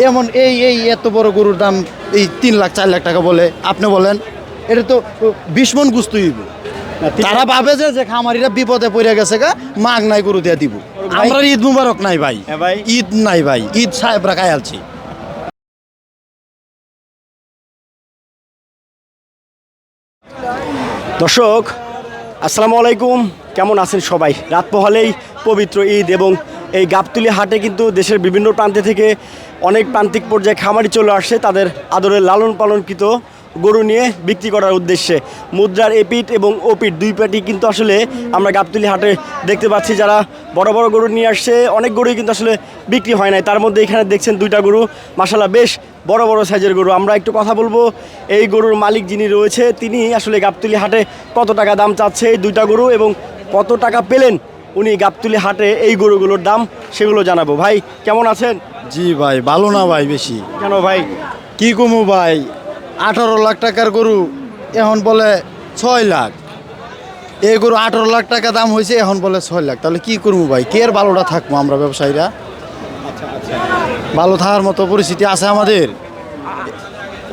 এমন এই এই এত বড় গরুর দাম এই তিন লাখ চার লাখ টাকা বলে। আপনি বলেন এটা তো বিশ মন গুস্ত হইব। তারা ভাবে যে যে খামারিরা বিপদে পড়ে গেছে গা মাগ নাই গরু দিয়ে দিব। আমরা ঈদ মুবারক নাই ভাই। হ্যাঁ ঈদ নাই ভাই। ঈদ সাহেবরা খাই আলছি। দর্শক আসসালামু আলাইকুম। কেমন আছেন সবাই? রাত পোহালেই পবিত্র ঈদ এবং এই গাবতুলি হাটে কিন্তু দেশের বিভিন্ন প্রান্তে থেকে অনেক প্রান্তিক পর্যায়ে খামারি চলে আসছে তাদের আদরে লালন পালনকৃত গরু নিয়ে বিক্রি করার উদ্দেশ্যে। মুদ্রার এপিট এবং ওপিট দুই পাটি কিন্তু আসলে আমরা গাবতুলি হাটে দেখতে পাচ্ছি যারা বড় বড় গরু নিয়ে আসছে অনেক গরুই কিন্তু আসলে বিক্রি হয় নাই। তার মধ্যে এখানে দেখছেন দুইটা গরু মাসাল্লাহ বেশ বড় বড় সাইজের গরু। আমরা একটু কথা বলব, এই গরুর মালিক যিনি রয়েছে, তিনি আসলে গাবতুলি হাটে কত টাকা দাম চাচ্ছে? এই দুইটা গরু এবং কত টাকা পেলেন উনি গাবতুলি হাটে এই গরুগুলোর দাম সেগুলো জানাব। ভাই কেমন আছেন? জি ভাই ভালো না ভাই বেশি। কেন ভাই? কি কমু ভাই আঠারো লাখ টাকার গরু এখন বলে ছয় লাখ। এই গরু আঠারো লাখ টাকা দাম হয়েছে এখন বলে ছয় লাখ। তাহলে কি করব ভাই? কে ভালোটা থাকব আমরা ব্যবসায়ীরা? ভালো থাকার মতো পরিস্থিতি আছে আমাদের।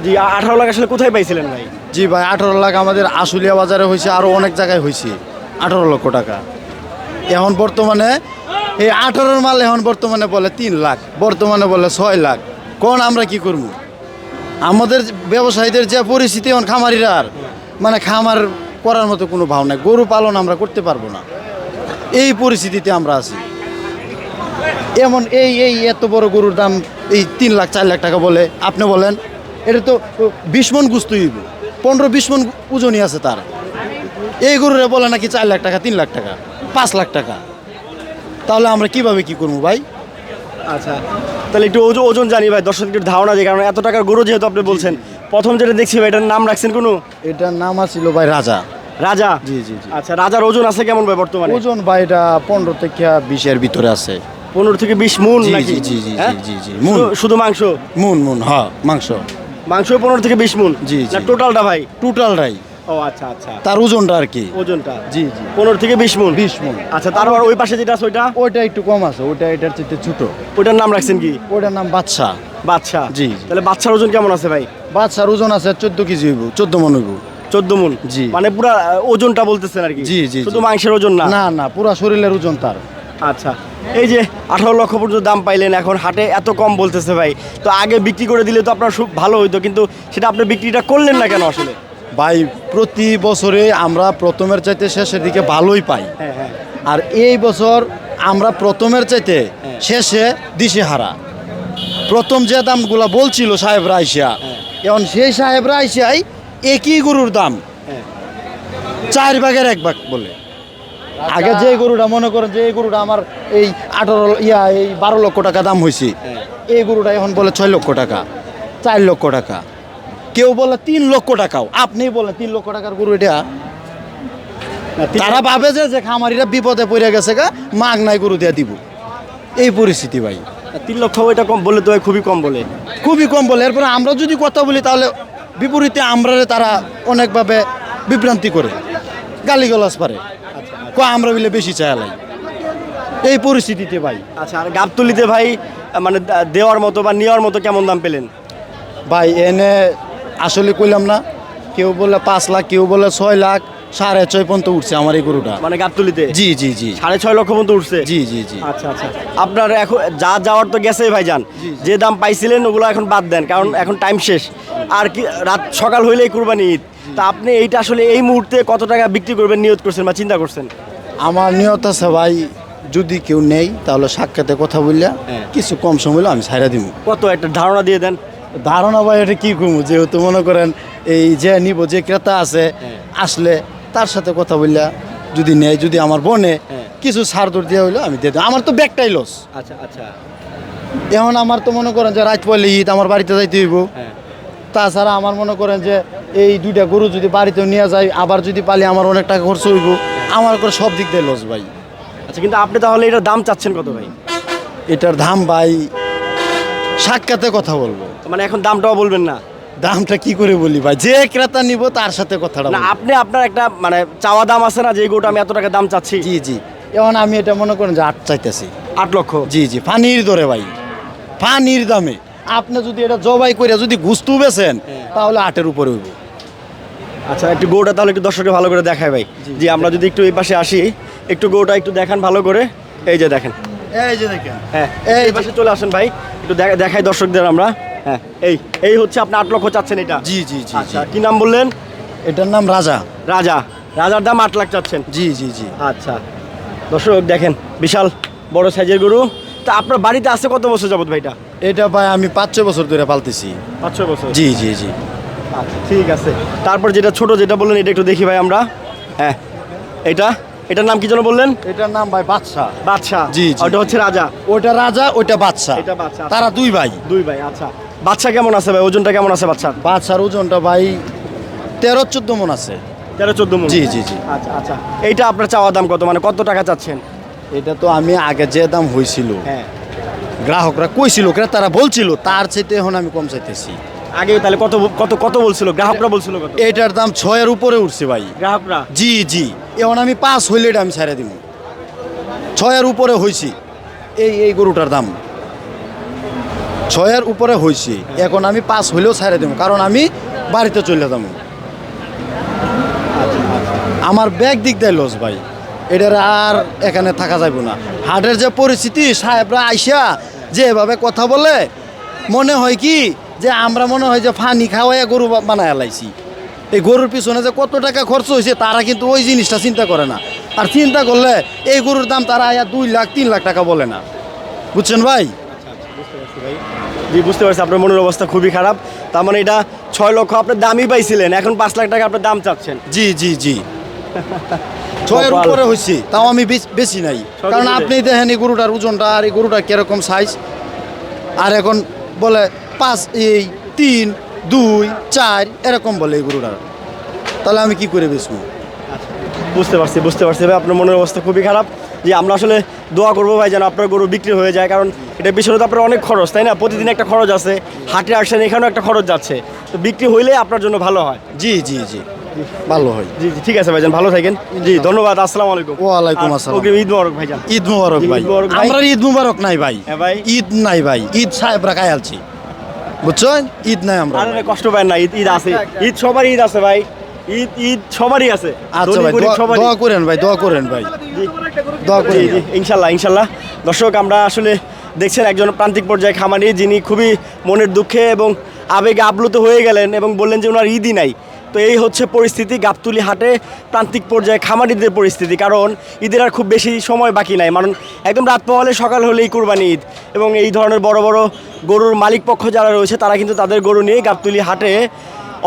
জি আঠারো লাখ আসলে কোথায় পাইছিলেন ভাই? জি ভাই আঠারো লাখ আমাদের আশুলিয়া বাজারে হয়েছে আরও অনেক জায়গায় হয়েছে। আঠারো লক্ষ টাকা। এখন বর্তমানে এই আঠারোর মাল এখন বর্তমানে বলে তিন লাখ, বর্তমানে বলে ছয় লাখ। কোন আমরা কি করব? আমাদের ব্যবসায়ীদের যে পরিস্থিতি এখন খামারিরা আর মানে খামার করার মতো কোনো ভাব নাই, গরু পালন আমরা করতে পারব না। এই পরিস্থিতিতে আমরা আছি। এমন এই এই এত বড় গরুর দাম এই তিন লাখ, চার লাখ টাকা বলে, আপনি বলেন, এটা তো বিশ মন গুস্ত হইব। পনেরো, বিশ মন ওজনই আছে তার। এই গরুরে বলে নাকি চার লাখ টাকা, তিন লাখ টাকা। পাঁচ লাখ টাকা। তাহলে আমরা কীভাবে কি করব ভাই? আচ্ছা তাহলে একটু ওজন ওজন জানি ভাই দর্শকদের ধারণা যে কারণ এত টাকার গরু যেহেতু আপনি বলছেন প্রথম যেটা দেখছি ভাই এটার নাম রাখছেন কোনো? এটার নাম আছিল ভাই রাজা। রাজা? জি জি জি। আচ্ছা রাজার ওজন আছে কেমন ভাই বর্তমানে? ওজন ভাই এটা পনেরো থেকে বিশের ভিতরে আছে। পনেরো থেকে বিশ মুন জি, নাকি? জি, জি, জি, হ্যাঁ? জি, জি, মুন। শুধু- মাংস? মুন মুন হ্যাঁ মাংস। মাংস পনেরো থেকে বিশ মুন? জি, টোটালটা ভাই? টোটাল রাই ও আচ্ছা আচ্ছা। তার ওজনটা আর কি। ওজনটা? জি জি। পনেরো থেকে বিশ মুন? বিশ মন। আচ্ছা তারপর ওই পাশে যেটা আছে ওইটা? ওইটা একটু কম আছে ওইটা এটার চেয়ে ছোট। ওইটার নাম রাখছেন কি? ওইটার নাম বাদশা। বাচ্চা জি। তাহলে বাচ্চার ওজন কেমন আছে ভাই? বাদশার ওজন আছে চোদ্দ কেজি হইব চোদ্দ মন হইব। চোদ্দ মুন? জি। মানে পুরা ওজনটা বলতেছেন আর কি? জি, জি, শুধু মাংসের ওজন না? না না পুরা শরীরের ওজন তার। আচ্ছা। এই যে আঠারো লক্ষ পর্যন্ত দাম পাইলেন এখন হাটে এত কম বলতেছে ভাই। তো আগে বিক্রি করে দিলে তো আপনার খুব ভালো হইতো কিন্তু সেটা আপনি বিক্রিটা করলেন না কেন আসলে? ভাই প্রতি বছরে আমরা প্রথমের চাইতে শেষের দিকে ভালোই পাই। হ্যাঁ হ্যাঁ। আর এই বছর আমরা প্রথমের চাইতে শেষে দিশে হারা প্রথম যে দামগুলা বলছিল সাহেবরা আইসা এখন সেই সাহেবরা আইসাই একই গরুর দাম। হ্যাঁ। চার ভাগের এক ভাগ বলে। আগে যে গরুটা মনে করেন যে এই গরুটা আমার এই আঠারো ইয়া এই বারো লক্ষ টাকা দাম হয়েছে হ্যাঁ। এই গরুটা এখন বলে ছয় লক্ষ টাকা চার লক্ষ টাকা। কেউ বলে তিন লক্ষ টাকাও। আপনি বলেন তিন লক্ষ টাকার গরু এটা? তারা ভাবে যে যে খামারিরা বিপদে পড়ে গেছে গা মাগ নাই গরু দিয়ে দিব। এই পরিস্থিতি ভাই। তিন লক্ষ ওইটা কম বলে তো খুবই কম বলে। খুবই কম বলে। এরপরে আমরা যদি কথা বলি তাহলে বিপরীতে আমরা তারা অনেকভাবে বিভ্রান্তি করে। গালিগালাজ পারে। ক আমরা বলে বেশি চায়ালাই এই পরিস্থিতিতে ভাই। আচ্ছা আর গাবতলিতে ভাই মানে দেওয়ার মতো বা নেওয়ার মতো কেমন দাম পেলেন? ভাই এনে আসলে কইলাম না কেউ বলে পাঁচ লাখ কেউ বলে ছয় লাখ সাড়ে ছয় পর্যন্ত উঠছে আমার এই গরুটা। মানে গাবতলিতে? জি জি জি। সাড়ে ছয় লক্ষ পর্যন্ত উঠছে? জি জি জি। আচ্ছা আচ্ছা। আপনার এখন যা যাওয়ার তো গেছে ভাই যান যে দাম পাইছিলেন ওগুলো এখন বাদ দেন কারণ এখন টাইম শেষ। আর কি রাত সকাল হইলেই কুরবানি ঈদ। তা আপনি এইটা আসলে এই মুহূর্তে কত টাকা বিক্রি করবেন নিয়ত করছেন বা চিন্তা করছেন? আমার নিয়ত আছে ভাই যদি কেউ নেই তাহলে সাক্ষাতে কথা বললে হ্যাঁ। কিছু কম সময় হলে আমি ছাইরা দিব কত? একটা ধারণা দিয়ে দেন। ধারণা ভাই এটা কি কমু যেহেতু মনে করেন এই যে নিব যে ক্রেতা আছে হ্যাঁ। আসলে তার সাথে কথা বললে যদি নেয় যদি আমার বনে হ্যাঁ। কিছু ছাড় দর দেওয়া হইল আমি দিয়ে আমার তো ব্যাগটাই লস আচ্ছা আচ্ছা। এখন আমার তো মনে করেন যে রাত পড়লে ঈদ আমার বাড়িতে যাইতে হইব। হ্যাঁ। তাছাড়া আমার মনে করেন যে এই দুইটা গরু যদি বাড়িতে নিয়ে যায় আবার যদি পালি আমার অনেক টাকা খরচ হইব আমার করে সব দিক দিয়ে লস ভাই। আচ্ছা কিন্তু আপনি তাহলে এটার দাম চাচ্ছেন কত ভাই? এটার দাম ভাই সাক্ষাতে কথা বলব। মানে এখন দামটাও বলবেন না। দামটা কি করে বলি ভাই? যে ক্রেতা নিব তার সাথে কথাটা না আপনি আপনার একটা মানে চাওয়া দাম আছে না যে গরুটা আমি এত টাকা দাম চাচ্ছি। জি জি। এখন আমি এটা মনে করেন যে আট চাইতেছি। আট লক্ষ? জি জি। পানির দরে ভাই। পানির দামে। আপনি যদি এটা জবাই করে যদি গুস্তু বেছেন তাহলে আটের উপরে হইব। আচ্ছা একটু গরুটা তাহলে একটু দর্শককে ভালো করে দেখায় ভাই। জি আমরা যদি একটু এই পাশে আসি একটু গরুটা একটু দেখান ভালো করে। এই যে দেখেন। এই যে দেখেন। হ্যাঁ এই পাশে চলে আসেন ভাই। একটু দেখা- দেখাই দর্শকদের আমরা। হ্যাঁ এই এই হচ্ছে আপনি আট লক্ষ চাচ্ছেন এটা? জি জি জি আচ্ছা কি নাম বললেন? এটার নাম রাজা। রাজা। রাজার দাম আট লাখ চাচ্ছেন? জি জি জি। আচ্ছা। দর্শক দেখেন বিশাল বড় সাইজের গরু। তা আপনার বাড়িতে আছে কত বছর যাবত ভাইটা? এটা ভাই আমি পাঁচ ছয় বছর ধরে পালতেছি। পাঁচ ছয় বছর? জি জি জি। আচ্ছা ঠিক আছে। তারপর যেটা ছোট যেটা বললেন এটা একটু দেখি ভাই আমরা। হ্যাঁ এটা? এটার নাম কি যেন বললেন? এটার নাম ভাই বাদশাহ। বাদশাহ। জি। ওটা হচ্ছে রাজা। ওটা রাজা ওইটা বাদশাহ। এটা বাদশা। তারা দুই ভাই। দুই ভাই আচ্ছা। বাচ্চা কেমন আছে ভাই? ওজনটা কেমন আছে বাচ্চা বাচ্চার ওজনটা ভাই তেরো চোদ্দ মন আছে। তেরো চোদ্দ মন। জি জি জি। আচ্ছা আচ্ছা। এইটা আপনার চাওয়া দাম কত? মানে কত টাকা চাচ্ছেন? এটা তো আমি আগে যে দাম হয়েছিল হ্যাঁ। গ্রাহকরা কইছিল ক্রেতারা বলছিল তার চাইতে এখন আমি কম চাইতেছি। আগে তাহলে কত কত কত বলছিল? গ্রাহকরা বলছিল কত? এটার দাম ছয়ের উপরে উঠছে ভাই। গ্রাহকরা? জি জি। এখন আমি পাঁচ হইলে এটা আমি ছেড়ে দিব ছয়ের উপরে হয়েছি এই এই গরুটার দাম। ছয়ের উপরে হয়েছি এখন আমি পাঁচ হইলেও ছেড়ে দেবো কারণ আমি বাড়িতে চলে যাব আমার ব্যাগ দিক দেয় লস ভাই, এটার আর এখানে থাকা যাইব না। হাটের যে পরিস্থিতি, সাহেবরা আইসা যে এভাবে কথা বলে, মনে হয় কি, যে আমরা মনে হয় যে ফানি খাওয়াইয়া গরু বানায় লাইছি। এই গরুর পিছনে যে কত টাকা খরচ হয়েছে তারা কিন্তু ওই জিনিসটা চিন্তা করে না। আর চিন্তা করলে এই গরুর দাম তারা দুই লাখ, তিন লাখ টাকা বলে না। বুঝছেন ভাই? জি বুঝতে পারছি আপনার মনের অবস্থা খুবই খারাপ। তার মানে এটা ছয় লক্ষ আপনার দামই পাইছিলেন এখন পাঁচ লাখ টাকা আপনার দাম চাচ্ছেন। জি জি জি। ছয়ের। উপরে হয়েছে তাও আমি বেশ- নাই। কারণ আপনি দেখেন এই গরুটার ওজনটা আর এই গরুটার কীরকম সাইজ আর এখন বলে পাঁচ এই তিন দুই চার এরকম বলে এই গরুটার। তাহলে আমি কি করে বেচবো? বুঝতে পারছি বুঝতে পারছি। ভাই আপনার মনের অবস্থা খুবই খারাপ। যে আমরা আসলে দোয়া করব ভাই যেন আপনার গরু বিক্রি হয়ে যায় কারণ এটা পিছনে তো আপনার অনেক খরচ তাই না? প্রতিদিন একটা খরচ আছে হাটে আসেন এখানেও একটা খরচ যাচ্ছে। তো বিক্রি হইলে আপনার জন্য ভালো হয়। জি জি জি ভালো হয়। জি জি ঠিক আছে ভাইজান ভালো থাকেন। জি ধন্যবাদ আসসালামু আলাইকুম। ওয়ালাইকুম আসসালাম। ওকে ঈদ মোবারক ভাইজান। ঈদ মুবারক ভাই। ঈদ মুবারক আমরা ঈদ মুবারক নাই ভাই। হ্যাঁ ভাই। ঈদ নাই ভাই। ঈদ সাহেবরা আলছি। বুঝছেন? ঈদ নাই আমরা আরে কষ্ট পায় না ঈদ ঈদ আছে। ঈদ সবার ঈদ আছে ভাই। ঈদ ঈদ সবারই আছে। আচ্ছা ভাই দোয়া- করেন ভাই দোয়া করেন ভাই। দোয়া করেন। ইনশাল্লাহ ইনশাল্লাহ। দর্শক আমরা আসলে দেখছেন একজন প্রান্তিক পর্যায়ে খামারি যিনি খুবই মনের দুঃখে এবং আবেগে আপ্লুত হয়ে গেলেন এবং বললেন যে ওনার ঈদই নাই। তো এই হচ্ছে পরিস্থিতি গাবতুলি হাটে প্রান্তিক পর্যায়ে খামারিদের পরিস্থিতি কারণ ঈদের আর খুব বেশি সময় বাকি নাই। কারণ একদম রাত পোহালে সকাল হলেই কুরবানি ঈদ। এবং এই ধরনের বড় বড় গরুর মালিক পক্ষ যারা রয়েছে তারা কিন্তু তাদের গরু নিয়ে গাবতুলি হাটে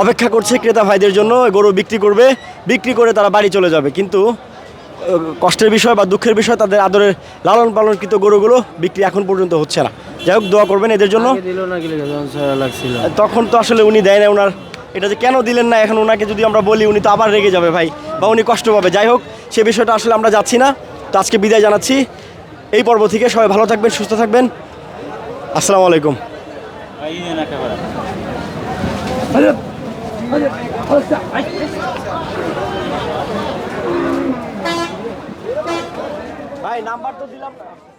অপেক্ষা করছে ক্রেতা ভাইদের জন্য গরু বিক্রি করবে বিক্রি করে তারা বাড়ি চলে যাবে। কিন্তু কষ্টের বিষয় বা দুঃখের বিষয় তাদের আদরের লালন পালনকৃত গরুগুলো বিক্রি এখন পর্যন্ত হচ্ছে না। যাই হোক দোয়া করবেন এদের জন্য। তখন তো আসলে উনি দেয় না ওনার। এটা যে কেন দিলেন না এখন ওনাকে যদি আমরা বলি উনি তো আবার রেগে যাবে ভাই বা উনি কষ্ট পাবে। যাই হোক সে বিষয়টা আসলে আমরা যাচ্ছি না। তো আজকে বিদায় জানাচ্ছি। এই পর্ব থেকে সবাই ভালো থাকবেন সুস্থ থাকবেন। আসসালামু আলাইকুম। ভাই নাম্বার তো দিলাম না।